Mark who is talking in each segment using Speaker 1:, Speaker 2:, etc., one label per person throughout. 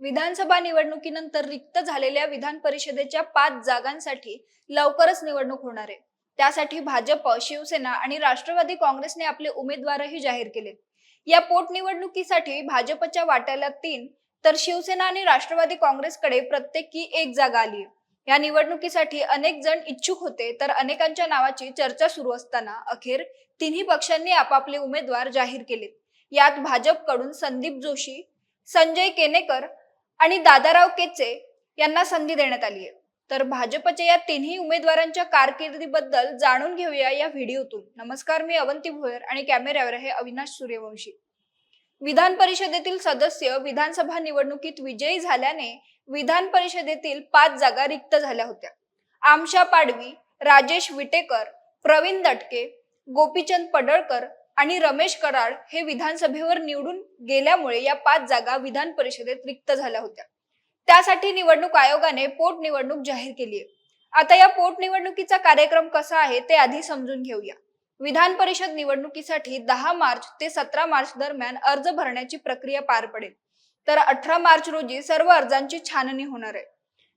Speaker 1: विधानसभा निवडणुकीनंतर रिक्त झालेल्या विधान परिषदेच्या पाच जागांसाठी लवकरच निवडणूक होणार आहे. त्यासाठी भाजप शिवसेना आणि राष्ट्रवादी काँग्रेसने आपले उमेदवारही जाहीर केले. या पोटनिवडणुकीसाठी भाजपच्या वाट्याला तीन तर शिवसेना आणि राष्ट्रवादी काँग्रेसकडे प्रत्येकी एक जागा आली या निवडणुकीसाठी अनेक जण इच्छुक होते तर अनेकांच्या नावाची चर्चा सुरू असताना अखेर तिन्ही पक्षांनी आपापले उमेदवार जाहीर केलेत. यात भाजपकडून संदीप जोशी संजय केनेकर आणि दादाराव केचे यांना संधी देण्यात आली आहे. तर भाजपच्या या तिन्ही उमेदवारांच्या कारकिर्दीबद्दल जाणून घेऊया या व्हिडिओतून. नमस्कार मी अवंती भोयर आणि कॅमेऱ्यावर आहे अविनाश सूर्यवंशी. विधान परिषदेतील सदस्य विधानसभा निवडणुकीत विजयी झाल्याने विधान परिषदेतील पाच जागा रिक्त झाल्या होत्या. आमशा पाडवी राजेश विटेकर प्रवीण दटके गोपीचंद पडळकर आणि रमेश कराड हे विधानसभेवर निवडून गेल्यामुळे या पाच जागा विधान परिषदेत रिक्त झाल्या होत्या. त्यासाठी निवडणूक आयोगाने पोटनिवडणूक जाहीर केली आहे. आता या पोटनिवडणुकीचा कार्यक्रम कसा आहे ते आधी समजून घेऊया. विधान परिषद निवडणुकीसाठी दहा मार्च ते सतरा मार्च दरम्यान अर्ज भरण्याची प्रक्रिया पार पडेल. तर अठरा मार्च रोजी सर्व अर्जांची छाननी होणार आहे.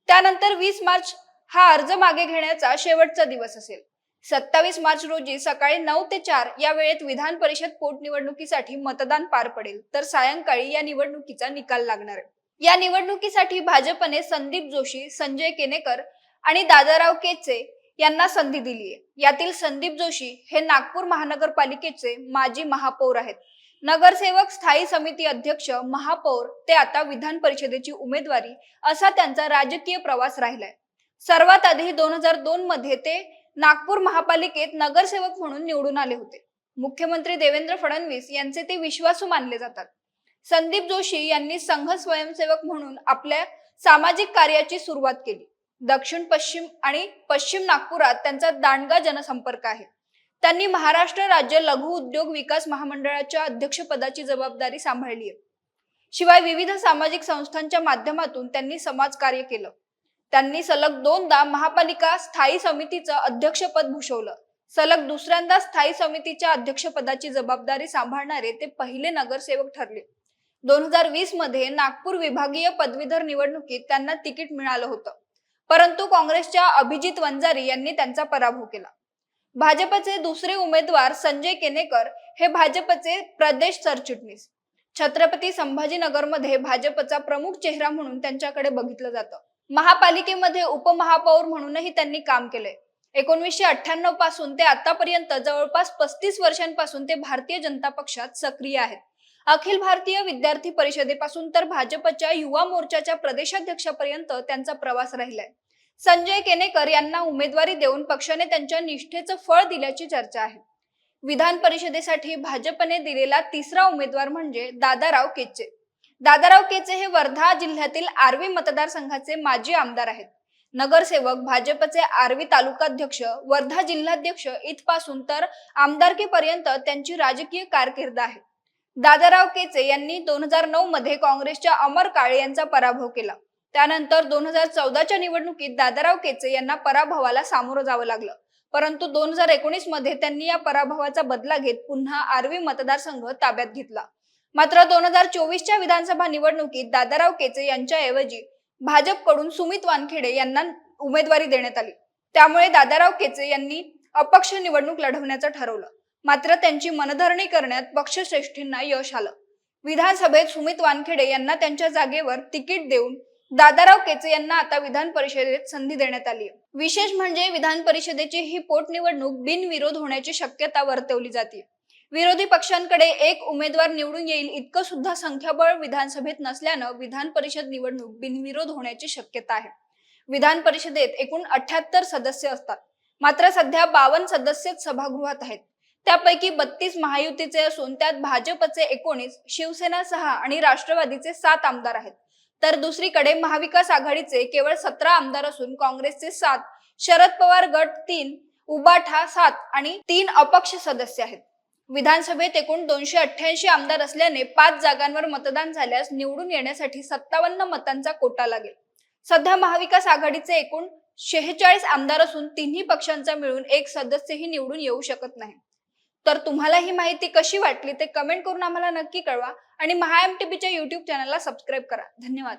Speaker 1: त्यानंतर वीस मार्च हा अर्ज मागे घेण्याचा शेवटचा दिवस असेल. सत्तावीस मार्च रोजी सकाळी नऊ ते चार या वेळेत विधान परिषद पोटनिवडणुकीसाठी मतदान पार पडेल. तर सायंकाळी या निवडणुकीचा निकाल लागणार. या निवडणुकीसाठी भाजपने संदीप जोशी संजय केनेकर आणि दादाराव केचे यांना संधी दिली आहे. यातील संदीप जोशी हे नागपूर महानगरपालिकेचे माजी महापौर आहेत. नगरसेवक स्थायी समिती अध्यक्ष महापौर ते आता विधान परिषदेची उमेदवारी असा त्यांचा राजकीय प्रवास राहिलाय. सर्वात आधी दोन हजार दोन मध्ये ते नागपूर महापालिकेत नगरसेवक म्हणून निवडून आले होते. मुख्यमंत्री देवेंद्र फडणवीस यांचे ते विश्वासू मानले जातात. संदीप जोशी यांनी संघ स्वयंसेवक म्हणून आपल्या सामाजिक कार्याची सुरुवात केली. दक्षिण पश्चिम आणि पश्चिम नागपुरात त्यांचा दांडगा जनसंपर्क आहे. त्यांनी महाराष्ट्र राज्य लघु उद्योग विकास महामंडळाच्या अध्यक्षपदाची जबाबदारी सांभाळली आहे. शिवाय विविध सामाजिक संस्थांच्या माध्यमातून त्यांनी समाजकार्य केलं. त्यांनी सलग दोनदा महापालिका स्थायी समितीचं अध्यक्षपद भूषवलं. सलग दुसऱ्यांदा स्थायी समितीच्या अध्यक्षपदाची जबाबदारी सांभाळणारे ते पहिले नगरसेवक ठरले. दोन हजार वीसमध्ये नागपूर विभागीय पदवीधर निवडणुकीत त्यांना तिकीट मिळालं होतं. परंतु काँग्रेसच्या अभिजित वंजारी यांनी त्यांचा पराभव केला. भाजपचे दुसरे उमेदवार संजय केनेकर हे भाजपचे प्रदेश सरचिटणीस. छत्रपती संभाजीनगरमध्ये भाजपचा प्रमुख चेहरा म्हणून त्यांच्याकडे बघितलं जातं. महापालिकेमध्ये उपमहापौर म्हणूनही त्यांनी काम केलंय. एकोणवीसशे अठ्ठ्याण्णवपासून ते आतापर्यंत जवळपास पस्तीस वर्षांपासून ते भारतीय जनता पक्षात सक्रिय आहेत. अखिल भारतीय विद्यार्थी परिषदेपासून तर भाजपच्या युवा मोर्चाच्या प्रदेशाध्यक्षापर्यंत त्यांचा प्रवास राहिलाय. संजय केनेकर यांना उमेदवारी देऊन पक्षाने त्यांच्या निष्ठेचं फळ दिल्याची चर्चा आहे. विधान परिषदेसाठी भाजपने दिलेला तिसरा उमेदवार म्हणजे दादाराव केचे. दादाराव केचे हे वर्धा जिल्ह्यातील आर्वी मतदारसंघाचे माजी आमदार आहेत. नगरसेवक भाजपचे आर्वी तालुकाध्यक्ष वर्धा जिल्हाध्यक्ष इथपासून तर आमदारकीपर्यंत त्यांची राजकीय कारकीर्द आहे. दादाराव केचे यांनी दोन हजार नऊ मध्ये काँग्रेसच्या अमर काळे यांचा पराभव केला. त्यानंतर दोन हजार चौदाच्या निवडणुकीत दादाराव केचे यांना पराभवाला सामोरं जावं लागलं. परंतु दोन हजार एकोणीसमध्ये त्यांनी या पराभवाचा बदला घेत पुन्हा आर्वी मतदारसंघ ताब्यात घेतला. मात्र दोन हजार चोवीसच्या विधानसभा निवडणुकीत दादाराव केचे यांच्याऐवजी भाजपकडून सुमित वानखेडे यांना उमेदवारी देण्यात आली. त्यामुळे दादाराव केचे यांनी अपक्ष निवडणूक लढवण्याचं ठरवलं. मात्र त्यांची मनधरणी करण्यात पक्षश्रेष्ठींना यश आलं. विधानसभेत सुमित वानखेडे यांना त्यांच्या जागेवर तिकीट देऊन दादाराव केचे यांना आता विधान परिषदेत संधी देण्यात आली आहे विशेष म्हणजे विधान परिषदेची ही पोटनिवडणूक बिनविरोध होण्याची शक्यता वर्तवली जाते विरोधी पक्षांकडे एक उमेदवार निवडून येईल इतकं सुद्धा संख्याबळ विधानसभेत नसल्यानं विधान परिषद निवडणूक बिनविरोध होण्याची शक्यता आहे. विधान परिषदेत एकूण अठ्याहत्तर सदस्य असतात. मात्र सध्या बावन्न सदस्य सभागृहात आहेत. त्यापैकी बत्तीस महायुतीचे असून त्यात भाजपचे एकोणीस शिवसेना सहा आणि राष्ट्रवादीचे सात आमदार आहेत. तर दुसरीकडे महाविकास आघाडीचे केवळ सतरा आमदार असून काँग्रेसचे सात शरद पवार गट तीन उबाठा सात आणि तीन अपक्ष सदस्य आहेत. विधानसभेत एकूण दोनशे अठ्ठ्याऐंशी आमदार असल्याने पाच जागांवर मतदान झाल्यास निवडून येण्यासाठी सत्तावन्न मतांचा कोटा लागेल. सध्या महाविकास आघाडीचे एकूण शेहेचाळीस आमदार असून तिन्ही पक्षांचा मिळून एक सदस्यही निवडून येऊ शकत नाही. तर तुम्हाला ही माहिती कशी वाटली ते कमेंट करून आम्हाला नक्की कळवा आणि महाएमटीबीच्या युट्यूब चॅनलला सबस्क्राईब करा. धन्यवाद.